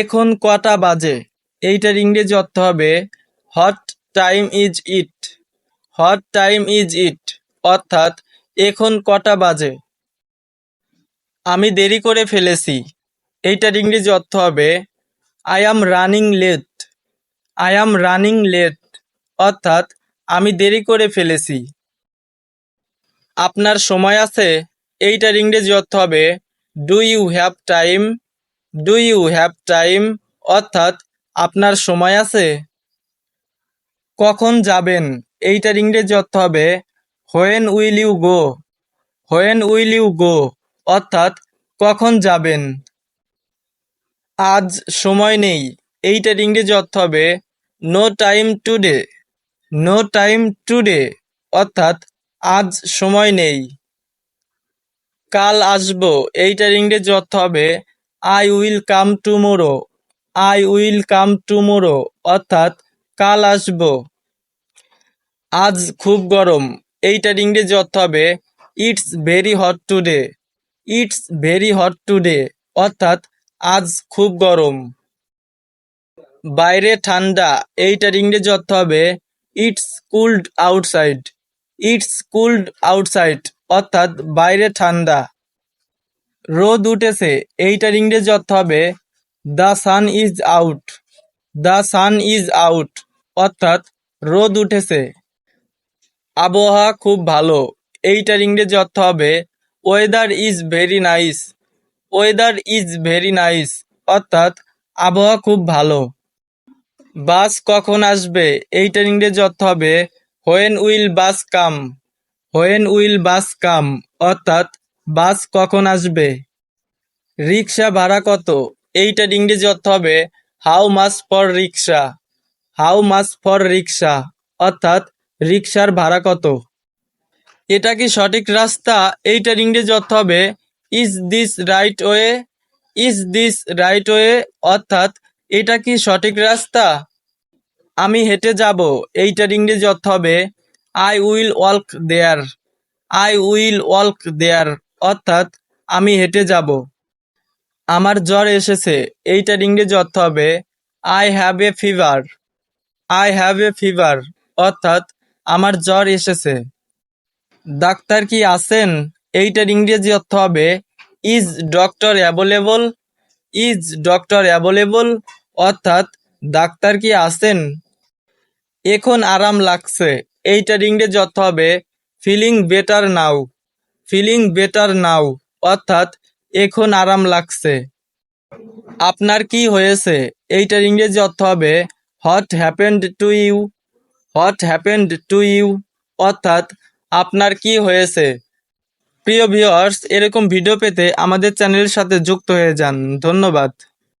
এখন কটা বাজে? এইটার ইংরেজি অর্থ হবে what time is it what time is it অর্থাৎ, এখন কটা বাজে? আমি দেরি করে ফেলেছি। এইটার ইংরেজি অর্থ হবে I am running late I am running late অর্থাৎ, আমি দেরি করে ফেলেছি। আপনার সময় আছে? এইটার ইংরেজি অর্থ হবে do you have time do you have time অর্থাৎ, আপনার সময় আছে? কখন যাবেন? এইটার ইংরেজি অর্থ হবে when will you go when will you go অর্থাৎ, কখন যাবেন? আজ সময় নেই। এইটার ইংরেজি অর্থ হবে no time today no time today অর্থাৎ, আজ সময় নেই। কাল আসব। এইটার ইংরেজি অর্থ হবে I will come tomorrow I will come tomorrow অর্থাৎ কাল আসব। আজ খুব গরম। এইটার ইংরেজি অর্থ হবে it's very hot today it's very hot today অর্থাৎ আজ খুব গরম। বাইরে ঠান্ডা। এইটার ইংরেজি অর্থ হবে it's cold outside it's cold outside অর্থাৎ বাইরে ঠান্ডা। রোদ উঠেছে, এইটার ইংরেজি অর্থ হবে the sun is out the sun is out অর্থাৎ রোদ উঠেছে। আবহাওয়া খুব ভালো, এইটার ইংরেজি অর্থ হবে weather is very nice weather is very nice অর্থাৎ আবহাওয়া খুব ভালো। বাস কখন আসবে, এইটার ইংরেজি অর্থ হবে when will bus come when will bus come অর্থাৎ বাস কখন আসবে? রিক্সা ভাড়া কত? এইটার ইংরেজি অর্থ হবে how much for rickshaw how much for rickshaw অর্থাৎ রিক্সার ভাড়া কত? এটা কি সঠিক রাস্তা? এইটার ইংরেজি অর্থ হবে is this right way is this right way অর্থাৎ, এটা কি সঠিক রাস্তা? আমি হেঁটে যাব। এইটার ইংরেজি অর্থ হবে I will walk there I will walk there অর্থাৎ আমি হেঁটে যাব। আমার জ্বর এসেছে এইটার ইংরেজি অর্থ হবে। I have a fever I have a fever অর্থাৎ আমার জ্বর এসেছে। ডাক্তার কি আছেন? এইটার ইংরেজি অর্থ হবে। Is doctor available is doctor available অর্থাৎ ডাক্তার কি আছেন? এখন আরাম লাগছে। এইটার ইংরেজি অর্থ হবে। Feeling better now feeling better now অর্থাৎ এখন আরাম লাগছে। আপনার কি হয়েছে? এইটার ইংরেজি অর্থ হবে what happened to you what happened to you অর্থাৎ, আপনার কি হয়েছে? প্রিয় ভিউয়ার্স এরকম ভিডিও পেতে আমাদের চ্যানেলের সাথে যুক্ত হয়ে যান। ধন্যবাদ।